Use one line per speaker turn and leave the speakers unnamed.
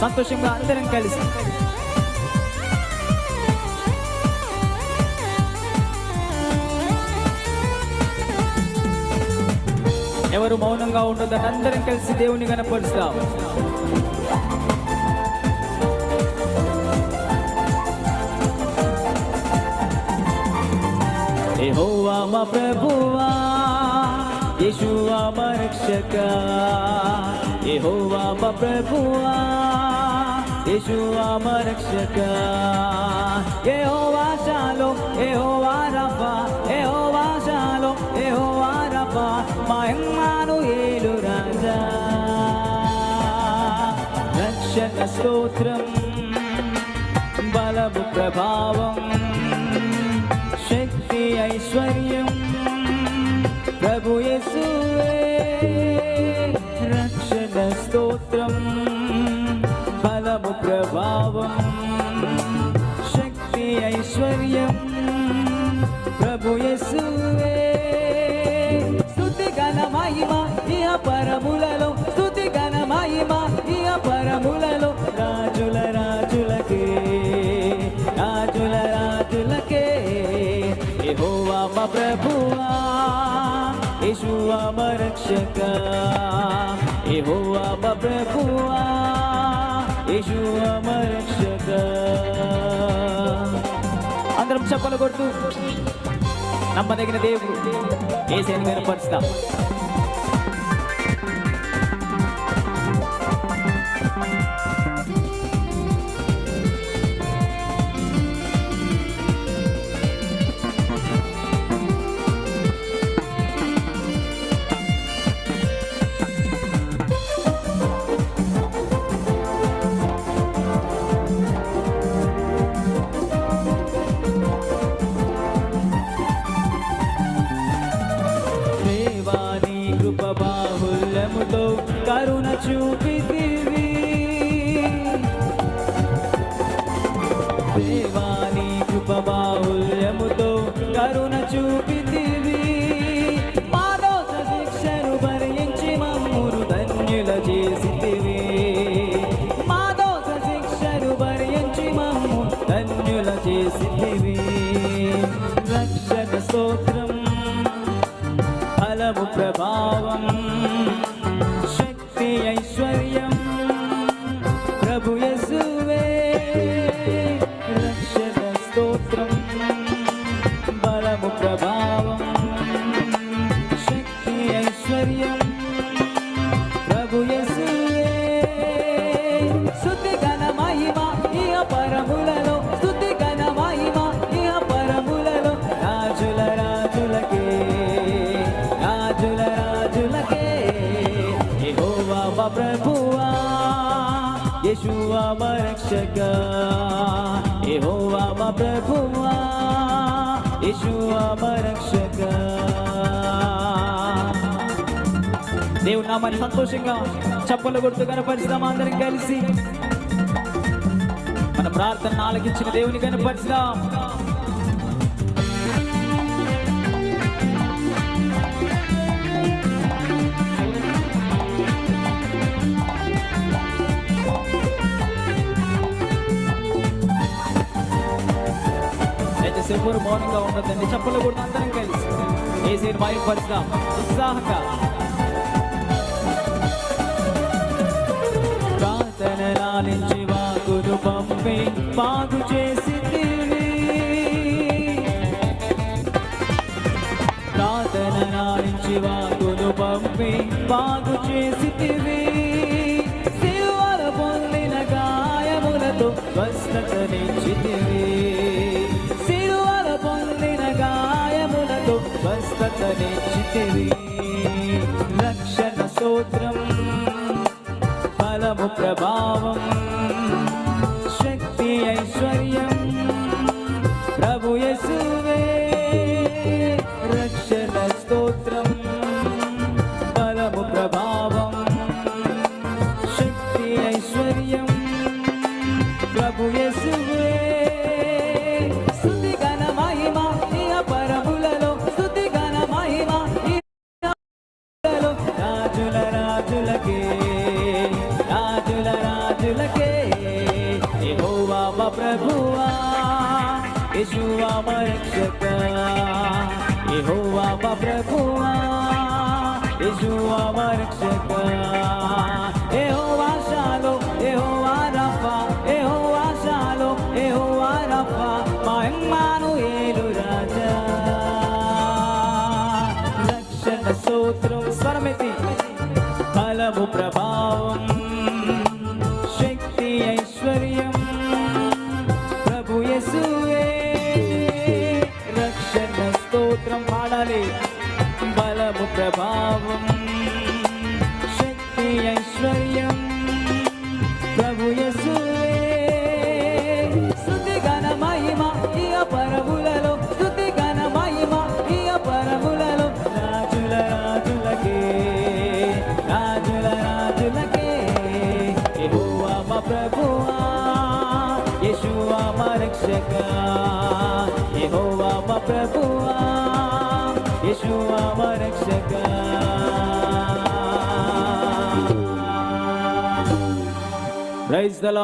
సంతోషంగా అందరం కలిసి. ఎవరు మౌనంగా ఉండొద్దని అందరం కలిసి దేవుని కనపరుస్తాం యెహోవా మా ప్రభువా యేషువా మా రక్షక యెహోవా మా ప్రభువా. యేషువా మా ఏ యెహోవా షాలో ఏ రఫా యెహోవా ఏ యెహోవా రఫా మహిమాను ఏలు రాజా రక్షక స్తోత్రం బలము ప్రభావం శక్తి ఐశ్వర్యం పరములలో స్థుతి ఘన మహిమ ఇహ పరములలో రాజుల రాజులకే రాజుల రాజులకే. యెహోవా మా ప్రభువా యేషువా మా రక్షక యెహోవా మా ప్రభువా యేషువా మా రక్షక. అందరం చెప్పలు కొట్టు నమ్మదగిన దేవుడు ఏసేని కనపరుస్తాం దేవాని ఐశ్వర్యం ప్రభు యేసువే స్తుతి మహిమ ఇహ పరములలో స్తుతి ఘన మహిమ ఇహ పరములలో. రాజుల రాజులకే రాజుల రాజులకే. యెహోవా ప్రభువా యేషువా మా రక్షక. యెహోవా ప్రభువా యేషువా మరి సంతోషంగా చప్పలు కొడుతూ కనపరిచినాం అందరం కలిసి. మన ప్రార్థన ఆలకించిన దేవుని కనపరిచినాం దయచేసి ఎవరు మౌనంగా ఉండదండి చప్పలు కొడుతూ అందరం కలిసి. ఏసీని బయలుపరిచినాం ఉత్సాహంగా. పాలించి లాలించి వాగును పంపి బాగు చేసి ప్రార్థన లాలించి వాగును పంపి బాగు చేసి శివర పొందిన గాయములతో స్వస్థతనిచ్చితివి శివర పొందిన గాయములతో స్వస్థతనిచ్చితివి రక్షణ సూత్రం ప్రభావం శక్తి ఐశ్వర్యం আমার এহো বাবা প্রভুয়া এসু আমার সেবা యెహోవా మా ప్రభువా యెషువా మా రక్షక ప్రైజ్ ద